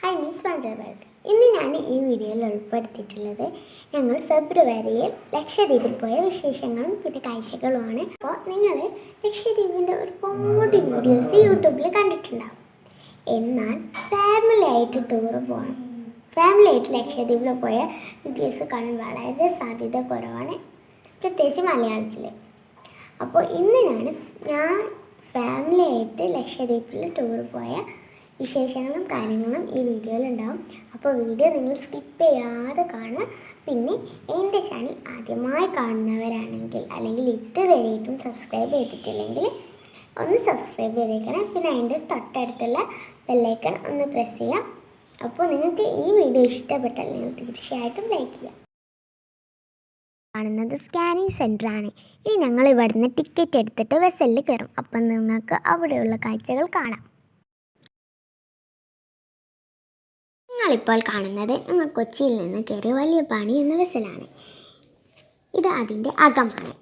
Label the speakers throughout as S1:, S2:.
S1: Hi miss Wonderworld ഇന്ന് ഞാൻ ഈ വീഡിയോയിൽ ഉൾപ്പെടുത്തിയിട്ടുള്ളത് ഞങ്ങൾ ഫെബ്രുവരിയിൽ ലക്ഷദ്വീപിൽ പോയ വിശേഷങ്ങളും പിന്നെ കാഴ്ചകളുമാണ്. അപ്പോൾ നിങ്ങൾ ലക്ഷദ്വീപിന്റെ ഒരുപാട് വീഡിയോസ് യൂട്യൂബിൽ കണ്ടിട്ടുണ്ടാവും. എന്നാൽ ഫാമിലി ആയിട്ട് ടൂർ പോകണം ഫാമിലി ആയിട്ട് ലക്ഷദ്വീപിൽ പോയ വീഡിയോസ് കാണാൻ വളരെ സാധ്യത കുറവാണ്. പ്രത്യേകിച്ച് മലയാളത്തിൽ. അപ്പോൾ ഇന്ന് ഞാൻ ഞാൻ ഫാമിലി ആയിട്ട് ലക്ഷദ്വീപിൽ ടൂർ പോയ വിശേഷങ്ങളും കാര്യങ്ങളും ഈ വീഡിയോയിൽ ഉണ്ടാവും. അപ്പോൾ വീഡിയോ നിങ്ങൾ സ്കിപ്പ് ചെയ്യാതെ കാണുക. പിന്നെ എന്റെ ചാനൽ ആദ്യമായി കാണുന്നവരാണെങ്കിൽ അല്ലെങ്കിൽ ഇതുവരെയായിട്ടും സബ്സ്ക്രൈബ് ചെയ്തിട്ടില്ലെങ്കിൽ ഒന്ന് സബ്സ്ക്രൈബ് ചെയ്തേക്കണം. പിന്നെ അതിന്റെ തൊട്ടടുത്തുള്ള ബെല്ലൈക്കൺ ഒന്ന് പ്രസ് ചെയ്യാം അപ്പോൾ നിങ്ങൾക്ക് ഈ വീഡിയോ ഇഷ്ടപ്പെട്ടാൽ നിങ്ങൾ തീർച്ചയായിട്ടും ലൈക്ക് ചെയ്യാം കാണുന്നത് സ്കാനിങ് സെന്റർ ആണ്. ഇനി ഞങ്ങൾ ഇവിടുന്ന് ടിക്കറ്റ് എടുത്തിട്ട് വെസലിൽ കയറും. അപ്പം നിങ്ങൾക്ക് അവിടെയുള്ള കാഴ്ചകൾ കാണാം. നിങ്ങളിപ്പോൾ കാണുന്നത് ഞങ്ങൾ കൊച്ചിയിൽ നിന്ന് കയറിയ വലിയ പാണി എന്ന വെസലാണ്. ഇത് അതിന്റെ അകമാണ്.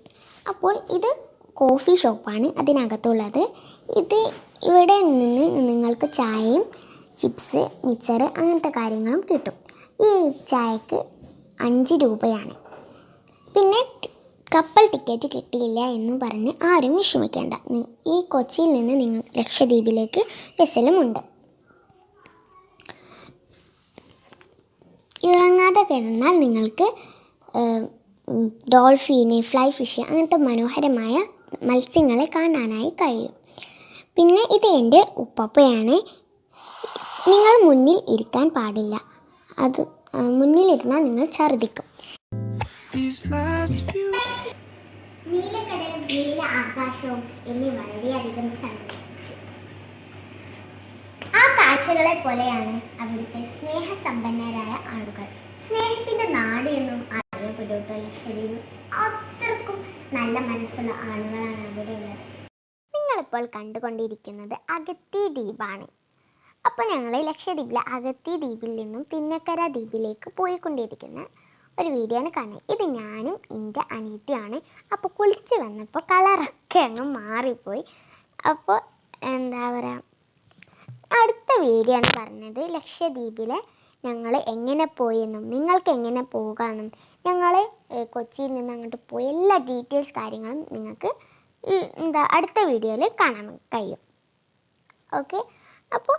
S1: അപ്പോൾ ഇത് കോഫി ഷോപ്പാണ് അതിനകത്തുള്ളത്. ഇത് ഇവിടെ നിന്ന് നിങ്ങൾക്ക് ചായയും ചിപ്സ് മിച്ചർ അങ്ങനത്തെ കാര്യങ്ങളും കിട്ടും. ഈ ചായക്ക് അഞ്ച് രൂപയാണ്. പിന്നെ കപ്പൽ ടിക്കറ്റ് കിട്ടിയില്ല എന്ന് പറഞ്ഞ് ആരും വിഷമിക്കേണ്ട. ഈ കൊച്ചിയിൽ നിന്ന് നിങ്ങൾ ലക്ഷദ്വീപിലേക്ക് ബസ്സിലുമുണ്ട് കിടന്നാൽ നിങ്ങൾക്ക് ഡോൾഫിന് ഫ്ലൈ ഫിഷ് അങ്ങനത്തെ മനോഹരമായ മത്സ്യങ്ങളെ കാണാനായി കഴിയും. പിന്നെ ഇത് എന്റെ ഉപ്പപ്പയാണ്. നിങ്ങൾ മുന്നിൽ ഇരിക്കാൻ പാടില്ല. അത് മുന്നിൽ ഇരുന്നാൽ നിങ്ങൾ ഛർദിക്കും
S2: These last few
S1: നീലക്കടലും നീല ആകാശവും എന്നെ വളരെയധികം സന്തോഷിപ്പിച്ചു ആ കാഴ്ചകളെ പോലെയാണ് അവിടുത്തെ സ്നേഹസമ്പന്നരായ ആളുകൾ. അറിയപ്പെട്ട അത്രക്കും നല്ല മനസ്സുള്ള ആളുകളാണ് അവിടെ ഉള്ളത്. നിങ്ങളിപ്പോൾ കണ്ടുകൊണ്ടിരിക്കുന്നത് അഗത്തി ദ്വീപാണ്. അപ്പോൾ ഞങ്ങൾ ലക്ഷദ്വീപിലെ അഗത്തി ദ്വീപിൽ നിന്നും തിന്നക്കര ദ്വീപിലേക്ക് പോയിക്കൊണ്ടിരിക്കുന്ന ഒരു വീഡിയോ ആണ് കാണുന്നത്. ഇത് ഞാനും എന്റെ അനിയത്തിയാണ് അപ്പോൾ കുളിച്ച് വന്നപ്പോൾ കളറൊക്കെ അങ്ങ് മാറിപ്പോയി. അപ്പോൾ എന്താ പറയുക അടുത്ത വീഡിയോ എന്ന് പറഞ്ഞത് ലക്ഷദ്വീപിലെ ഞങ്ങൾ എങ്ങനെ പോയെന്നും നിങ്ങൾക്ക് എങ്ങനെ പോകാമെന്നും ഞങ്ങൾ കൊച്ചിയിൽ നിന്ന് അങ്ങോട്ട് പോയ എല്ലാ ഡീറ്റെയിൽസ് കാര്യങ്ങളും നിങ്ങൾക്ക് എന്താ അടുത്ത വീഡിയോയിൽ കാണാൻ കഴിയും. ഓക്കെ അപ്പോൾ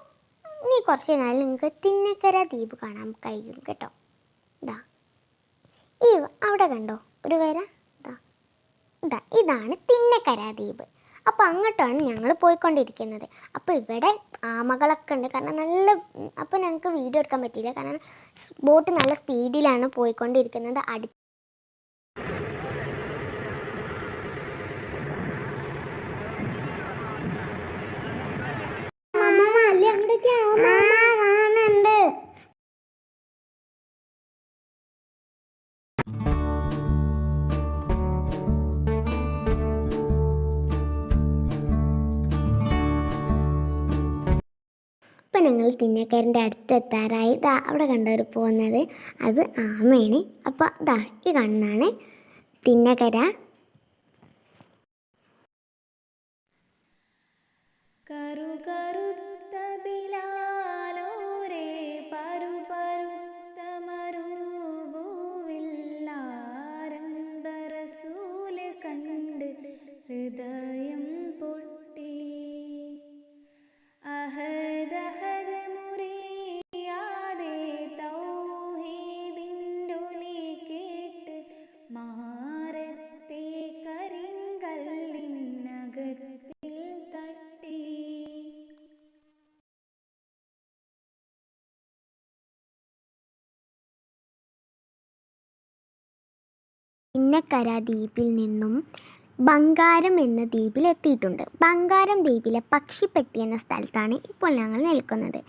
S1: ഇനി കുറച്ച് നാൾ നിങ്ങൾക്ക് തിന്നക്കര ദ്വീപ് കാണാൻ കഴിയും കേട്ടോ. ഇതാ ഈ അവിടെ കണ്ടോ? ഒരു വര? ഇതാ ഇതാ ഇതാണ് തിന്നക്കര ദ്വീപ്. അപ്പോൾ അങ്ങോട്ടാണ് ഞങ്ങൾ പോയിക്കൊണ്ടിരിക്കുന്നത്. അപ്പോൾ ഇവിടെ ആമകളൊക്കെ ഉണ്ട്. കാരണം നല്ല അപ്പോൾ ഞങ്ങൾക്ക് വീഡിയോ എടുക്കാൻ പറ്റിയില്ല. കാരണം ബോട്ട് നല്ല സ്പീഡിലാണ് പോയിക്കൊണ്ടിരിക്കുന്നത്. അടു ഞങ്ങൾ തിന്നക്കാരന്റെ അടുത്ത് എത്താറായി ഇതാ അവിടെ കണ്ടവർ പോകുന്നത്? അത് ആമയാണ്. അപ്പോൾ ഇതാ ഈ കണ്ണാണ് തിന്നക്കര.
S3: കറു കറുത്ത
S1: തിന്നക്കര ദ്വീപിൽ നിന്നും ബംഗാരം എന്ന ദ്വീപിൽ എത്തിയിട്ടുണ്ട്. ബംഗാരം ദ്വീപിലെ പക്ഷിപ്പെട്ടി എന്ന സ്ഥലത്താണ് ഇപ്പോൾ ഞങ്ങൾ നിൽക്കുന്നത്.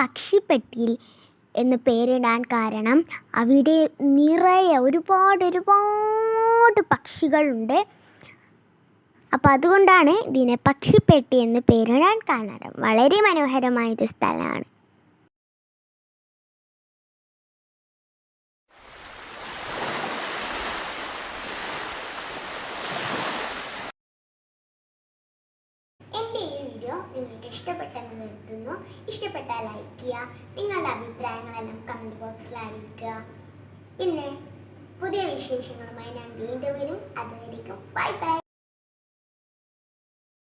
S1: പക്ഷിപ്പെട്ടിയിൽ എന്ന് പേരിടാൻ കാരണം അവിടെ നിറയെ ഒരുപാട് ഒരുപാട് പക്ഷികളുണ്ട്. അപ്പോൾ അതുകൊണ്ടാണ് ഇതിനെ പക്ഷിപ്പെട്ടി എന്ന് പേരിടാൻ കാരണം. വളരെ മനോഹരമായ ഒരു സ്ഥലമാണ് എന്റെ ഈ വീഡിയോ നിങ്ങൾക്ക് ഇഷ്ടപ്പെട്ടെന്ന് കരുതുന്നു ഇഷ്ടപ്പെട്ടാൽ ലൈക്ക് ചെയ്യുക. നിങ്ങളുടെ അഭിപ്രായങ്ങളെല്ലാം കമന്റ് ബോക്സിൽ അറിയിക്കുക. പിന്നെ പുതിയ വിശേഷങ്ങളുമായി ഞാൻ വീണ്ടും വരും. അതുവരെയും ബൈ ബൈ